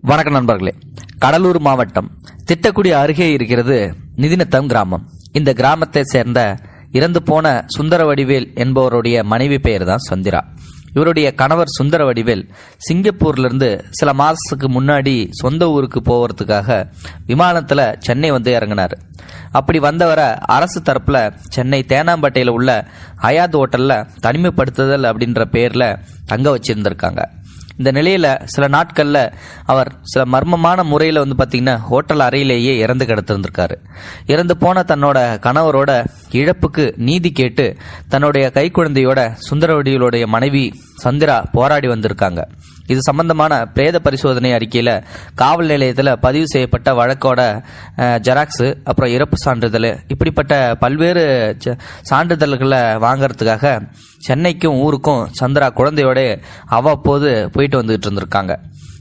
வணக்கம் நண்பர்களே. கடலூர் மாவட்டம் திட்டக்குடி அருகே இருக்கிறது நிதிநத்தம் கிராமம். இந்த கிராமத்தை சேர்ந்த இறந்து போன சுந்தர வடிவேல் என்பவருடைய மனைவி பெயர் தான் சந்திரா. இவருடைய கணவர் சுந்தர வடிவேல் சிங்கப்பூர்லேருந்து சில மாதத்துக்கு முன்னாடி சொந்த ஊருக்கு போகிறதுக்காக விமானத்தில் சென்னை வந்து இறங்கினார். அப்படி வந்தவரை அரசு தரப்பில் சென்னை தேனாம்பட்டையில் உள்ள அயாத் ஹோட்டலில் தனிமைப்படுத்துதல் அப்படின்ற பேரில் தங்க வச்சிருந்திருக்காங்க. இந்த நிலையில் சில நாட்களில் அவர் சில மர்மமான முறையில் வந்து பார்த்திங்கன்னா ஹோட்டல் அறையிலேயே இறந்து கிடத்திருந்திருக்காரு. இறந்து போன தன்னோட கணவரோட இழப்புக்கு நீதி கேட்டு தன்னுடைய கைக்குழந்தையோட சுந்தரவடிகளுடைய மனைவி சந்திரா போராடி வந்திருக்காங்க. இது சம்பந்தமான பிரேத பரிசோதனை அறிக்கையில் காவல் நிலையத்தில் பதிவு செய்யப்பட்ட வழக்கோட ஜெராக்ஸு அப்புறம் இறப்பு சான்றிதழ் இப்படிப்பட்ட பல்வேறு ச- சான்றிதழ்களை வாங்கறதுக்காக சென்னைக்கும் ஊருக்கும் சந்திரா குழந்தையோட அவ்வப்போது போயிட்டு வந்துகிட்டு இருந்திருக்காங்க.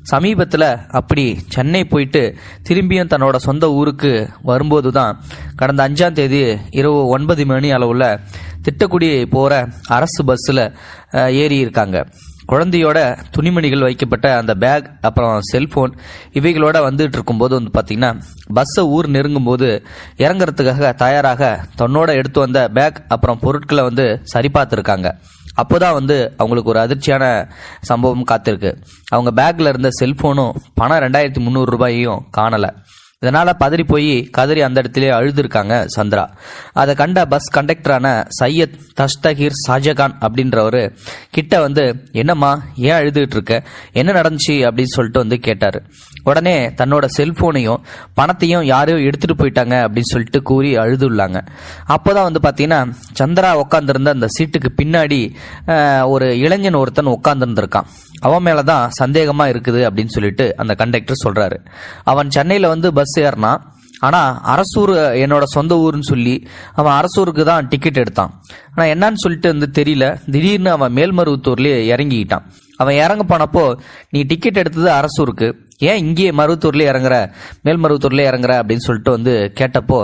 சமீபத்தில் அப்படி சென்னை போயிட்டு திரும்பியும் தன்னோட சொந்த ஊருக்கு வரும்போது தான் கடந்த அஞ்சாம் தேதி இரவு ஒன்பது மணி அளவில் திட்டக்குடி போகிற அரசு பஸ்ஸில் ஏறி இருக்காங்க. குழந்தையோட துணிமணிகள் வைக்கப்பட்ட அந்த பேக் அப்புறம் செல்போன் இவைகளோட வந்துட்டு இருக்கும்போது வந்து பார்த்தீங்கன்னா பஸ்ஸை ஊர் நெருங்கும் போது இறங்குறதுக்காக தயாராக தன்னோட எடுத்து வந்த பேக் அப்புறம் பொருட்களை வந்து சரி பார்த்துருக்காங்க. அப்போதான் வந்து அவங்களுக்கு ஒரு அதிர்ச்சியான சம்பவம் காத்திருக்கு. அவங்க பேக்கில் இருந்த செல்போனும் பணம் ரெண்டாயிரத்தி முந்நூறு ரூபாயையும் காணலை. இதனால் பதறி போய் கதறி அந்த இடத்திலே அழுதுருக்காங்க சந்திரா. அதை கண்ட பஸ் கண்டக்டரான சையத் தஸ்தகீர் ஷாஜகான் அப்படின்றவரு கிட்ட வந்து என்னம்மா ஏன் அழுதுகிட்டு இருக்க என்ன நடந்துச்சு? அப்படின்னு சொல்லிட்டு வந்து கேட்டார். உடனே தன்னோட செல்போனையும் பணத்தையும் யாரையும் எடுத்துட்டு போயிட்டாங்க அப்படின்னு சொல்லிட்டு கூறி அழுதுள்ளாங்க. அப்போதான் வந்து பார்த்தீங்கன்னா சந்திரா உட்காந்துருந்த அந்த சீட்டுக்கு பின்னாடி ஒரு இளைஞன் ஒருத்தன் உட்காந்துருந்துருக்கான் அவன் மேலதான் சந்தேகமா இருக்குது அப்படின்னு சொல்லிட்டு அந்த கண்டக்டர் சொல்றாரு. அவன் சென்னையில வந்து பஸ் ஏறினான் ஆனா அரசூர் என்னோட சொந்த ஊர்னு சொல்லி அவன் அரசூருக்கு தான் டிக்கெட் எடுத்தான். ஆனா என்னன்னு சொல்லிட்டு வந்து தெரியல. திடீர்னு அவன் மேல்மருவத்தூர்லயே இறங்கிக்கிட்டான். அவன் இறங்க போனப்போ நீ டிக்கெட் எடுத்தது அரசூருக்கு. ஏன் இங்கேயே மருவத்தூர்லேயே இறங்குற? மேல்மருவத்தூர்லேயே இறங்குற அப்படின்னு சொல்லிட்டு வந்து கேட்டப்போ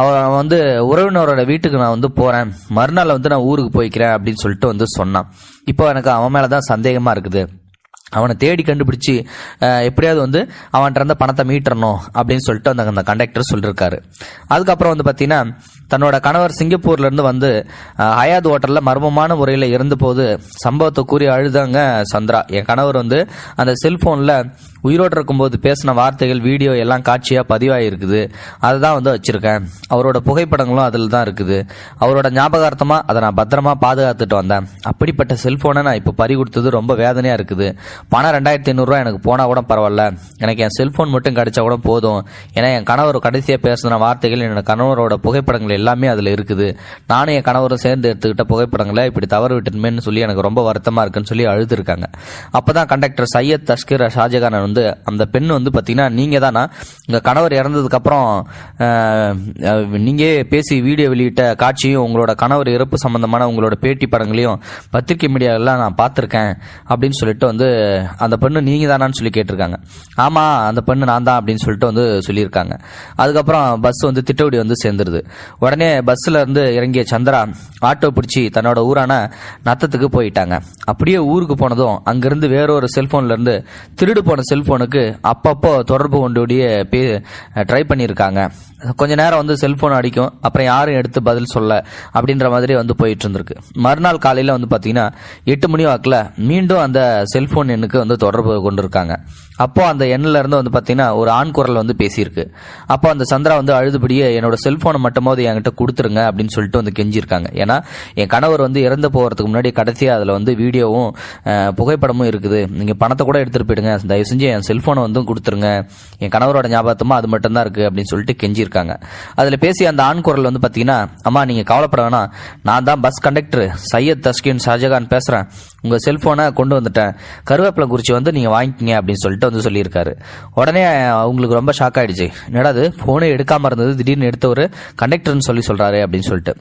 அவன் வந்து உறவினரோட வீட்டுக்கு நான் வந்து போகிறேன் மறுநாள் வந்து நான் ஊருக்கு போய்க்கிறேன் அப்படின்னு சொல்லிட்டு வந்து சொன்னான். இப்போ எனக்கு அவன் மேலே தான் சந்தேகமாக இருக்குது. அவனை தேடி கண்டுபிடிச்சு எப்படியாவது வந்து அவன்கிட்ட இருந்த பணத்தை மீட்டரணும் அப்படின்னு சொல்லிட்டு அந்த அந்த கண்டக்டர் சொல்லியிருக்காரு அதுக்கப்புறம் வந்து பார்த்தீங்கன்னா தன்னோட கணவர் சிங்கப்பூர்லேருந்து வந்து ஹயாத் ஹோட்டலில் மர்மமான முறையில் இருந்தபோது சம்பவத்தை கூறி அழுதாங்க சந்திரா. என் கணவர் வந்து அந்த செல்ஃபோனில் உயிரோடு இருக்கும்போது பேசின வார்த்தைகள் வீடியோ எல்லாம் காட்சியாக பதிவாகிருக்குது அதை தான் வந்து வச்சுருக்கேன். அவரோட புகைப்படங்களும் அதில் தான் இருக்குது. அவரோட ஞாபகார்த்தமாக அதை நான் பத்திரமா பாதுகாத்துட்டு வந்தேன். அப்படிப்பட்ட செல்ஃபோனை நான் இப்போ பறி கொடுத்தது ரொம்ப வேதனையாக இருக்குது. பணம் ரெண்டாயிரத்தி ஐநூறுரூவா எனக்கு போனால் கூட பரவாயில்ல. எனக்கு என் செல்ஃபோன் மட்டும் கிடைச்சா கூட போதும். ஏன்னா என் கணவர் கடைசியாக பேசின வார்த்தைகள் என்னோட கணவரோட புகைப்படங்கள் எல்லாமே அதில் இருக்குது. நானும் என் கணவரும் சேர்ந்து எடுத்துக்கிட்ட புகைப்படங்களை இப்படி தவறு விட்டுமேன்னு சொல்லி எனக்கு ரொம்ப வருத்தமாக இருக்குன்னு சொல்லி அழுதுருக்காங்க. அப்பதான் கண்டக்டர் சையத் தஸ்கீர் ஷாஜகான் வந்து அந்த பெண் வந்து பார்த்தீங்கன்னா நீங்கள் தானா இந்த கணவர் இறந்ததுக்கப்புறம் நீங்கள் பேசி வீடியோ வெளியிட்ட காட்சியும் உங்களோட கணவர் இறப்பு சம்பந்தமான உங்களோட பேட்டி படங்களையும் பத்திரிகை மீடியாலாம் நான் பார்த்துருக்கேன் அப்படின்னு சொல்லிட்டு வந்து அந்த பெண்ணு நீங்கள் தானான்னு சொல்லி கேட்டிருக்காங்க. ஆமாம் அந்த பெண்ணு நான் தான் அப்படின்னு சொல்லிட்டு வந்து சொல்லியிருக்காங்க. அதுக்கப்புறம் பஸ் வந்து திட்டவடி வந்து சேர்ந்துருது. உடனே பஸ்ஸில் இருந்து இறங்கிய சந்திரா ஆட்டோ பிடிச்சி தன்னோட ஊரான நத்தத்துக்கு போயிட்டாங்க. அப்படியே ஊருக்கு போனதும் அங்கிருந்து வேறொரு செல்ஃபோன்லேருந்து திருடு போன செல்ஃபோனுக்கு அப்பப்போ தொடர்பு கொண்டுடைய ட்ரை பண்ணியிருக்காங்க. கொஞ்ச நேரம் வந்து செல்ஃபோன் அடிக்கும். அப்புறம் யாரும் எடுத்து பதில் சொல்ல அப்படின்ற மாதிரி வந்து போயிட்டு இருந்திருக்கு. மறுநாள் காலையில் வந்து பார்த்தீங்கன்னா எட்டு மணி வாக்கில் மீண்டும் அந்த செல்ஃபோன் எண்ணுக்கு வந்து தொடர்பு கொண்டிருக்காங்க. அப்போ அந்த எண்ணிலேருந்து வந்து பார்த்தீங்கன்னா ஒரு ஆண் குரல் வந்து பேசியிருக்கு. அப்போ அந்த சந்திரா வந்து அழுதுபடியே என்னோட செல்ஃபோனை மட்டுமாவது என்கிட்ட கொடுத்துருங்க அப்படின்னு சொல்லிட்டு வந்து கெஞ்சிருக்காங்க ஏன்னா என் கணவர் வந்து இறந்து போகிறதுக்கு முன்னாடி கடைசியாக அதில் வந்து வீடியோவும் புகைப்படமும் இருக்குது. நீங்கள் பணத்தை கூட எடுத்துகிட்டு போயிடுங்க. தயவு செஞ்சு என் செல்ஃபோனை வந்து கொடுத்துருங்க. என் கணவரோட ஞாபகத்தமாக அது மட்டும்தான் இருக்குது அப்படின்னு சொல்லிட்டு பேசியிருக்காங்க அதில் பேசிய அந்த ஆண் குரல் வந்து பார்த்தீங்கன்னா அம்மா நீங்கள் கவலைப்பட வேணாம். நான் தான் பஸ் கண்டக்டர் சையத் தஸ்கின் ஷாஜகான் பேசுகிறேன் உங்கள் செல்ஃபோனை கொண்டு வந்துட்டேன். கருவேப்பிலை குறிச்சி வந்து நீங்கள் வாங்கிக்கிங்க அப்படின்னு சொல்லிட்டு வந்து சொல்லியிருக்காரு. உடனே அவங்களுக்கு ரொம்ப ஷாக் ஆகிடுச்சு என்னடாது ஃபோனே எடுக்காமல் இருந்தது. திடீர்னு எடுத்தவர் கண்டக்டர்னு சொல்லி சொல்கிறாரு அப்படின்னு சொல்லிட்டு.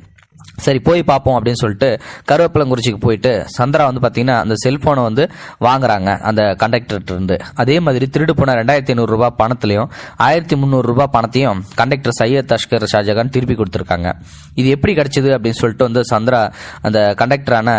சரி போய் பார்ப்போம் அப்படின்னு சொல்லிட்டு கருவேப்பிலங்குறிச்சிக்கு போயிட்டு சந்திரா வந்து பார்த்தீங்கன்னா அந்த செல்ஃபோனை வந்து வாங்குறாங்க அந்த கண்டக்டர்கிட்ட இருந்து. அதே மாதிரி திருடு போன ரெண்டாயிரத்தி ஐநூறுரூபா பணத்திலையும் ஆயிரத்தி முந்நூறுரூபா பணத்தையும் கண்டக்டர் சையத் தஷ்கர் ஷாஜகான் திருப்பி கொடுத்துருக்காங்க. இது எப்படி கிடைச்சது அப்படின்னு சொல்லிட்டு வந்து சந்திரா அந்த கண்டக்டரான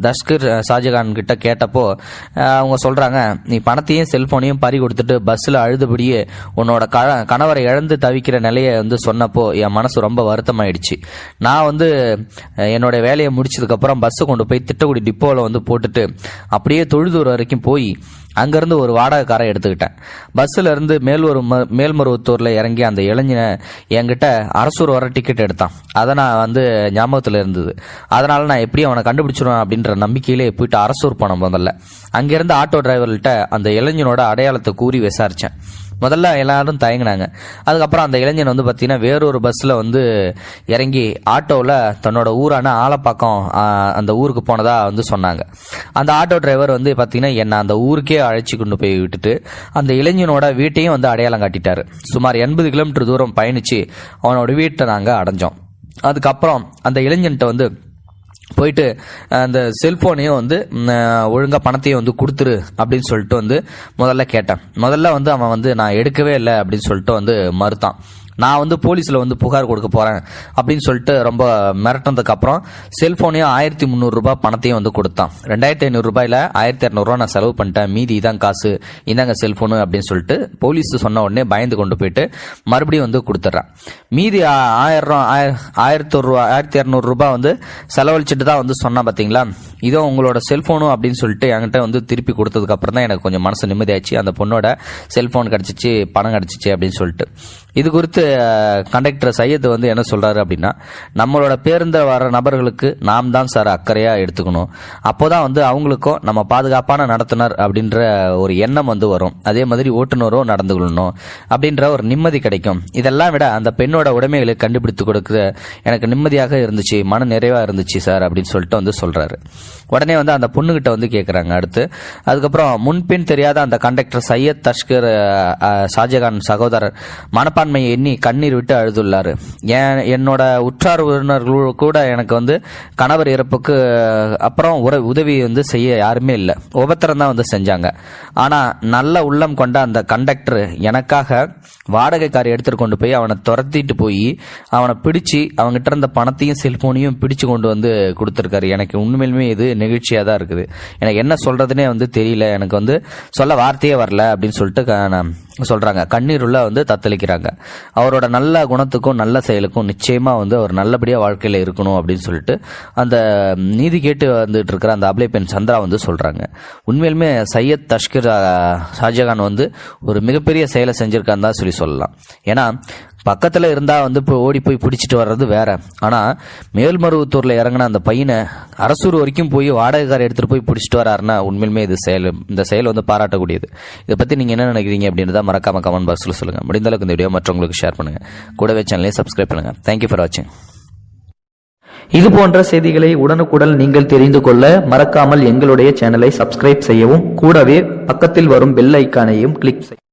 தஷ்கர் ஷாஜகான் கிட்ட கேட்டப்போ அவங்க சொல்கிறாங்க நீ பணத்தையும் செல்ஃபோனையும் பறி கொடுத்துட்டு பஸ்ஸில் அழுதுபடியே உன்னோட க- கணவரை இழந்து தவிக்கிற நிலையை வந்து சொன்னப்போ என் மனசு ரொம்ப வருத்தமாயிடுச்சு. நான் வந்து என்னோடய என்னோட வேலையை முடிச்சதுக்கப்புறம் பஸ்ஸை கொண்டு போய் திட்டக்குடி டிப்போவில் வந்து போட்டுட்டு அப்படியே தொழுதூர் வரைக்கும் போய் அங்கேருந்து ஒரு வாடகை காரை எடுத்துக்கிட்டேன் பஸ்ஸில் இருந்து மேல்வரு மேல்மருவத்தூரில் இறங்கி அந்த இளைஞனை என்கிட்ட அரசூர் வர டிக்கெட் எடுத்தான். அதை நான் வந்து ஞாபகத்தில் இருந்தது. அதனால் நான் எப்படி அவனை கண்டுபிடிச்சிருவேன் அப்படின்ற நம்பிக்கையிலே போயிட்டு அரசூர் போனேன் முதல்ல. அங்கேருந்து ஆட்டோ டிரைவர்கிட்ட அந்த இளைஞனோட அடையாளத்தை கூறி விசாரித்தேன் முதல்ல எல்லாரும் தயங்கினாங்க. அதுக்கப்புறம் அந்த இளைஞன் வந்து பார்த்தீங்கன்னா வேறொரு பஸ்ஸில் வந்து இறங்கி ஆட்டோவில் தன்னோட ஊரான ஆலப்பாக்கம் அந்த ஊருக்கு போனதா வந்து சொன்னாங்க. அந்த ஆட்டோ டிரைவர் வந்து பார்த்தீங்கன்னா என்னை அந்த ஊருக்கே அழைச்சி கொண்டு போய் விட்டுட்டு அந்த இளைஞனோட வீட்டையும் வந்து அடையாளம் காட்டிட்டார். சுமார் எண்பது கிலோமீட்டர் தூரம் பயணித்து அவனோட வீட்டை நாங்கள் அடைஞ்சோம். அதுக்கப்புறம் அந்த இளைஞன்ட்ட வந்து போயிட்டு அந்த செல்ஃபோனையும் வந்து ஒழுங்காக பணத்தையும் வந்து கொடுத்துரு அப்படின்னு சொல்லிட்டு வந்து முதல்ல கேட்டேன். முதல்ல வந்து அவன் வந்து நான் எடுக்கவே இல்லை அப்படின்னு சொல்லிட்டு வந்து மறுத்தான். நான் வந்து போலீஸில் வந்து புகார் கொடுக்க போகிறேன் அப்படின்னு சொல்லிட்டு ரொம்ப மிரட்டினதுக்கப்புறம் செல்ஃபோனையும் ஆயிரத்தி முந்நூறுரூபா பணத்தையும் வந்து கொடுத்தான். ரெண்டாயிரத்தி ஐநூறுரூபாயில் ஆயிரத்தி இரநூறுவா நான் செலவு பண்ணிட்டேன். மீதி இதான் காசு. இந்தாங்க செல்ஃபோனு அப்படின்னு சொல்லிட்டு போலீஸ் சொன்ன உடனே பயந்து கொண்டு போயிட்டு மறுபடியும் வந்து கொடுத்துட்றான். மீதி ஆயிரம் ஆயிரத்தி ஒரு ரூபா ஆயிரத்தி இரநூறுபா வந்து செலவழிச்சிட்டு தான் வந்து சொன்னா பார்த்தீங்களா இதோ உங்களோட செல்ஃபோனும் அப்படின்னு சொல்லிட்டு என்கிட்ட வந்து திருப்பி கொடுத்ததுக்கப்புறம் தான் எனக்கு கொஞ்சம் மனசு நிம்மதியாச்சு. அந்த பொண்ணோட செல்ஃபோன் கிடச்சிச்சு பணம் கிடச்சிச்சு அப்படின்னு சொல்லிட்டு. இது குறித்து பஸ்ஸு கண்டக்டர் சையத் வந்து என்ன சொல்கிறாரு அப்படின்னா நம்மளோட பேருந்தில் வர நபர்களுக்கு நாம் தான் சார் அக்கறையாக எடுத்துக்கணும். அப்போ தான் வந்து அவங்களுக்கும் நம்ம பாதுகாப்பான நடத்துனர் அப்படின்ற ஒரு எண்ணம் வந்து வரும். அதே மாதிரி ஓட்டுநரும் நடந்து கொள்ளணும் அப்படின்ற ஒரு நிம்மதி கிடைக்கும். இதெல்லாம் விட அந்த பெண்ணோட உடைமைகளை கண்டுபிடித்து கொடுக்க எனக்கு நிம்மதியாக இருந்துச்சு மன நிறைவாக இருந்துச்சு சார் அப்படின்னு சொல்லிட்டு வந்து சொல்கிறாரு உடனே வந்து அந்த பொண்ணுகிட்ட வந்து கேட்குறாங்க அடுத்து. அதுக்கப்புறம் முன்பின் தெரியாத அந்த கண்டக்டர் சையத் தஷ்கர் ஷாஜகான் சகோதரர் மனப்பான்மையை எண்ணி கண்ணீர் விட்டு அழுதுள்ளார். என் என்னோட உற்றார் உறவினர்கள் கூட எனக்கு வந்து கணவர் இறப்புக்கு அப்புறம் உற உதவி வந்து செய்ய யாருமே இல்லை. உபத்திரம் தான் வந்து செஞ்சாங்க. ஆனால் நல்ல உள்ளம் கொண்ட அந்த கண்டக்டர் எனக்காக வாடகை கார் கொண்டு போய் அவனை துரத்திட்டு போய் அவனை பிடிச்சி அவங்ககிட்ட இருந்த பணத்தையும் செல்ஃபோனையும் பிடிச்சு கொண்டு வந்து கொடுத்துருக்காரு. எனக்கு உண்மையிலுமே இது நெகிழ்ச்சியாக தான் இருக்குது. எனக்கு என்ன சொல்கிறதுனே வந்து தெரியல. எனக்கு வந்து சொல்ல வார்த்தையே வரல அப்படின்னு சொல்லிட்டு க- நான் சொல்கிறாங்க கண்ணீருள்ள வந்து தத்தளிக்கிறாங்க. அவரோட நல்ல குணத்துக்கும் நல்ல செயலுக்கும் நிச்சயமாக வந்து அவர் நல்லபடியாக வாழ்க்கையில் இருக்கணும் அப்படின்னு சொல்லிட்டு அந்த நீதி கேட்டு வந்துட்டு இருக்கிற அந்த அப்ளை பெண் சந்திரா வந்து சொல்கிறாங்க உண்மையிலுமே சையத் தஷ்கர் ஷாஜகான் வந்து ஒரு மிகப்பெரிய செயலை செஞ்சிருக்கான்னு தான் சொல்லி சொல்லலாம். ஏன்னா பக்கத்தில் இருந்தால் வந்து இப்போ ஓடி போய் பிடிச்சிட்டு வர்றது வேற. ஆனால் மேல்மருவத்தூரில் இறங்கின அந்த பையனை அரசூர் வரைக்கும் போய் வாடகைக்கார எடுத்துகிட்டு போய் பிடிச்சிட்டு வராருன்னா உண்மையிலுமே இது செயல் இந்த செயல் வந்து பாராட்டக்கூடியது. இதை பற்றி நீங்கள் என்ன நினைக்கிறீங்க அப்படின்றத மறக்காம கமெண்ட் பாக்ஸில் சொல்லுங்கள் முடிந்த அளவுக்கு இந்த வீடியோ மற்றவங்களுக்கு ஷேர் பண்ணுங்கள் கூடவே சேனலையும் சப்ஸ்கிரைப் பண்ணுங்க. தேங்க்யூ ஃபார் வாட்சிங் இது போன்ற செய்திகளை உடனுக்குடன் நீங்கள் தெரிந்து கொள்ள மறக்காமல் எங்களுடைய சேனலை சப்ஸ்கிரைப் செய்யவும் கூடவே பக்கத்தில் வரும் பெல் ஐக்கானையும் கிளிக் செய்யவும்